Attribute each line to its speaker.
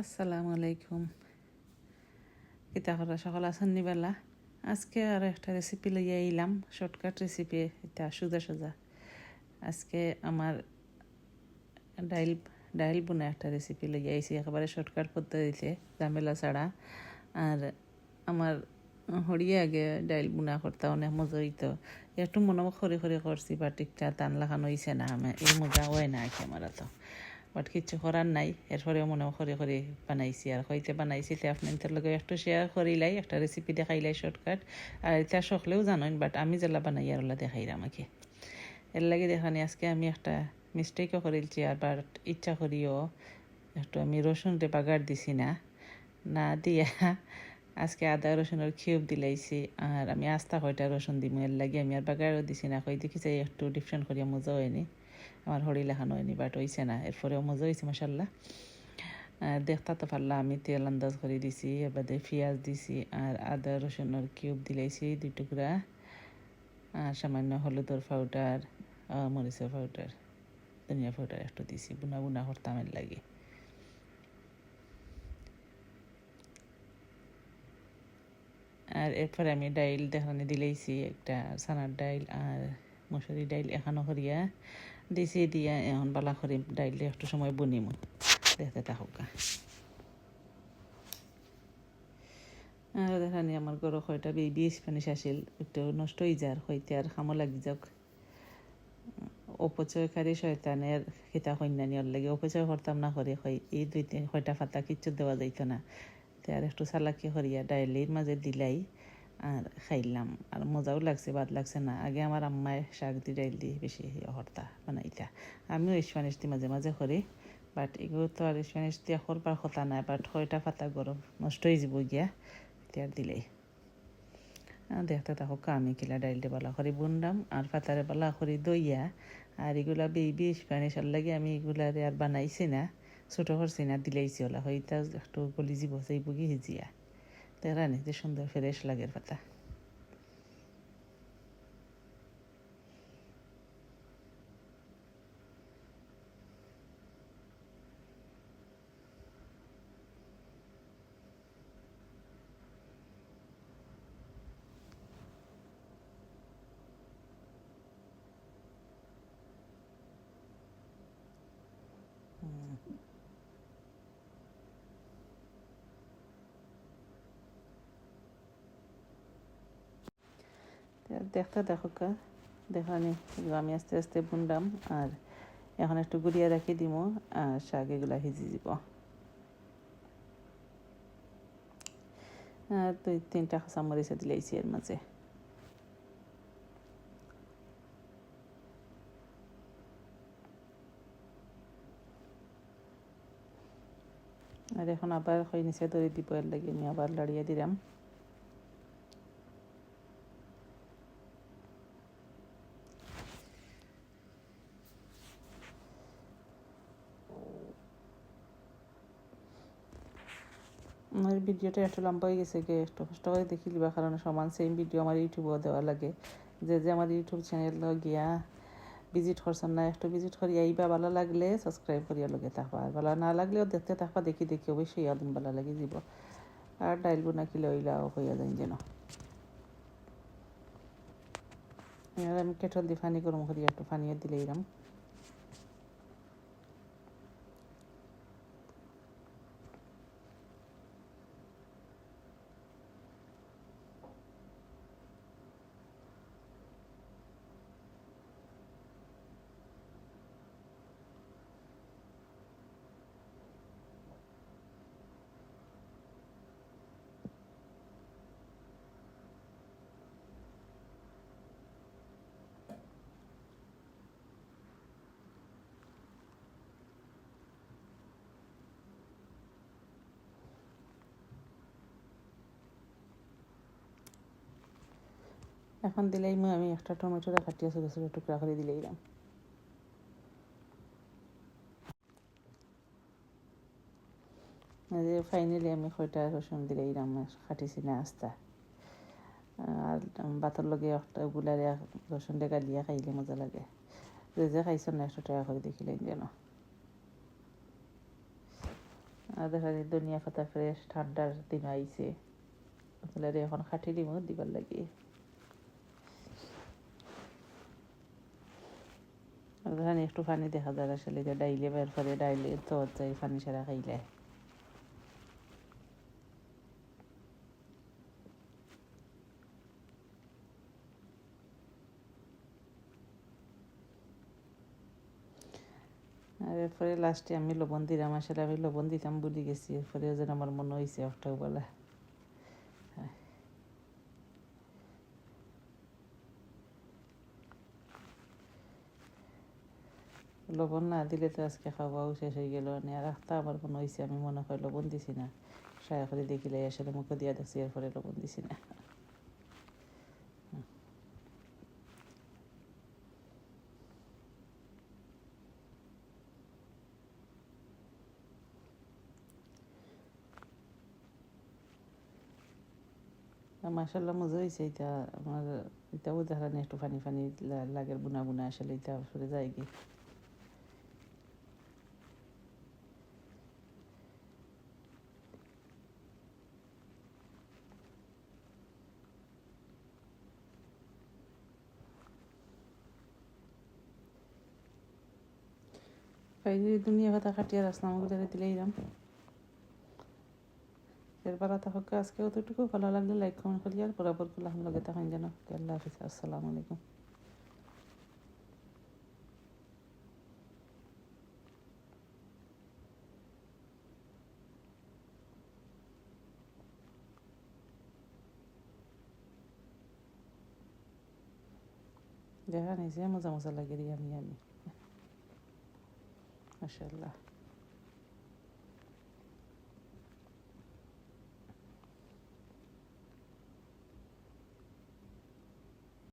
Speaker 1: আসসালামু আলাইকুম। কিতা সকাল আছেন নিবেলা? আজকে আর একটা রেসিপি লইয়া আইলাম শর্টকাট রেসিপি এটা সোজা সোজা। আজকে আমার ডাইল ডাইল বোনা একটা রেসিপি লইয়া আইছি, একেবারে শর্টকাট পদ্ধতিতে, ঝামেলা ছাড়া। আর আমার হরিয়ে আগে ডাইল বুনা করতে অনেক মজা হইতো। একটু মনে খরে খরে করছি বা ঠিকটা টান লাগানো হয়েছে না এই মজা হয় না আমার তো বাট কিছু করার নাই। এরপরেও মনে করে করে বানাইছি আর হইতে বানাইছি তে আপনাদের লগে একটু শেয়ার করিলাই একটা রেসিপি দেখাইলাই শর্টকাট আর এটা সকলেও জানেন বাট আমি যেলা বানাই আর ওলা দেখাইলাম আমাকে। এর লাগে দেখানি আজকে আমি একটা মিস্টেকও করিলছি আর বাট ইচ্ছা করিও একটু আমি রসুনটা বাগার দিছি না। না দিয়া আজকে আদা রসুনের কিউব দিলাইছি আর আমি আস্তা কয়টা রসুন দিম, এর লাগে আমি আর বাগারও দিছি না। কই দেখি চাই একটু ডিফারেন্ট করিয়া মজা হয়নি। আমার হরি লেখানো হয়নি বাট হয়েছে না। এরপরেও মজা হয়েছে মশাল্লা দেখতে তো পারলাম আমি তেল আন্দাজ করে দিছি, এবারে পেঁয়াজ দিছি, আর আদা রসুনের কিউব দিলাইছি দুই টুকরা। আর সামান্য হলুদের পাউডার মরিচের পাউডার ধনিয়া পাউডার একটু দিছি, বুনা বুনা করতাম এর লাগে। আর এরপরে আমি ডাইল দেখানে দিলেইছি একটা সানার ডাইল আর মশুরি ডাইল এখানো করিয়া। দিছি দিয়া এখন বালা করে ডাইল একটু সময় বনিম দেখতে থাকুক আর দেখানি আমার গরু কয়টা বেবি স্প্যানিশ আসিল একটু নষ্ট হয়ে যার হইতে আর খামো লাগি যাক অপচয়কারী শয়তানের খিতা কন্যানি ওর লাগে অপচয় করতাম না করে হয় এই দুই তিন কয়টা ফাতা কিচ্ছু দেওয়া যাইতো না। তে আর একটু চালাকি করিয়া ডাইলির মাঝে দিলাই। আর খাইলাম। আর মজাও লাগছে, বাদ লাগছে না। আগে আমার আম্মায় শাক দি ডাইল দি বেশি হরতা বানাইতা। আমিও স্প্যানিশ দি মাঝে মাঝে করি বাট এগুলো তো আর স্প্যানিশ দিয়া করবার কথা নাই বাট কয়টা ফাতা গরম নষ্ট হয়ে যাব গিয়া গিয়াতিয়ার দিলেই। দেখতে থাকুক আমি কিলা ডাইলটা বালা করে বুনলাম আর ফাতারে বালা করে, দইয়া। আর এগুলা বেবি স্প্যানিশের লাগে আমি এগুলারে আর বানাইছি না, ছোটো করছি না, দিলাইছি ওলা। হইতা একটু গলি যাব সেই বুগি হিজিয়া তেরানি যে সুন্দর ফ্রেশ লাগে পাতা। দেখতে দেখো দেখানি আমি আস্তে আস্তে বুনলাম, আর এখন একটু গুড়িয়া রাখি দিব আর শাক এগুলা ভিজি দিব। আর দুই, তিনটা কাঁচামরিচে দিলেইছি এর মাঝে। আর এখন আবার হয়ে নিচে দড়ি দিব এর লাগে, আমি আবার লড়িয়ে দিলাম। আমার ভিডিওটা একটু লম্বা হয়ে গেছে গিয়ে একটু কষ্ট করে দেখি লিবা কারণ সমান সেম ভিডিও আমার ইউটিউবেও দেওয়া লাগে। যে যে আমার ইউটিউব চ্যানেল গিয়া ভিজিট করছেন না, একটু ভিজিট করি, আইবা ভালো লাগলে সাবস্ক্রাইব করিয়া লগে থাকবা। আর ভালো না লাগলেও দেখতে থাকবা, দেখি দেখি অবশ্যই একদিন ভালো লাগে যাব। আর ডাইল বোনা কিলে ওইলাও হইয়া যাই যেন। আমি কেটল দিয়ে ফানি গরম করি একটু ফানিয়ে দিলে এরম এখন দিলেই আমি একটা টমেটোটা কাটিয়ে ছোটো ছোটো টুকরা করে দিলেইলাম যে ফাইনালি আমি কয়টা রসুন দিলেইলাম কাটিছি না আস্তা। আর ভাতের লগে একটা গুলারে রসুন ডেকা দিয়ে খাইলে মজা লাগে। যে যে খাইছেন না, একশো টাকা করে দেখিলেন যেন। আর দেখা যায় ধনিয়া পাতা ফ্রেশ ঠান্ডার দিন আইছে। এখন খাটি দিব দিবার লাগি। আর ধরেন একটু পানি দেখা যায় আসলে যে ডাইলে বের করে, ডাইলে তো যাই পানি সারা খাইলে। আর এরপরে লাস্টে আমি লবণ দিলাম, আসলে আমি লবণ দিতাম ভুলে গেছি এরপরে যেন আমার মনে হয়েছে একটা বেলা। লবণ না দিলে তো আজকে খাওয়াও শেষ হয়ে গেল আর রাখতে আমার কোনো হয়েছে আমি মনে হয় লবণ দিছি না সায়া করে দেখিলে আসলে মুখে দিয়া দেখছি এরপরে লবণ দিছি না মাসাল্লাহ মজা হয়েছে এটা আমার এটাও দেখা একটু ফানি ফানি লাগে বুনা বুনা আসলে এটা সরে যায় কি দুনিয়া কথা কাটিয়ে রাস্তা আমাকে দিলে এরাম। এরপর থাকুক আজকে অতটুকু ভালো লাগলে লাইক কমেন্ট করি আর বরাবর করলে আমার লগে তখন যেন। আল্লাহ হাফিজ, আসসালামু আলাইকুম। দেখা নিয়েছে মজা মজা লাগে আমি আমি। মাসাল্লাহ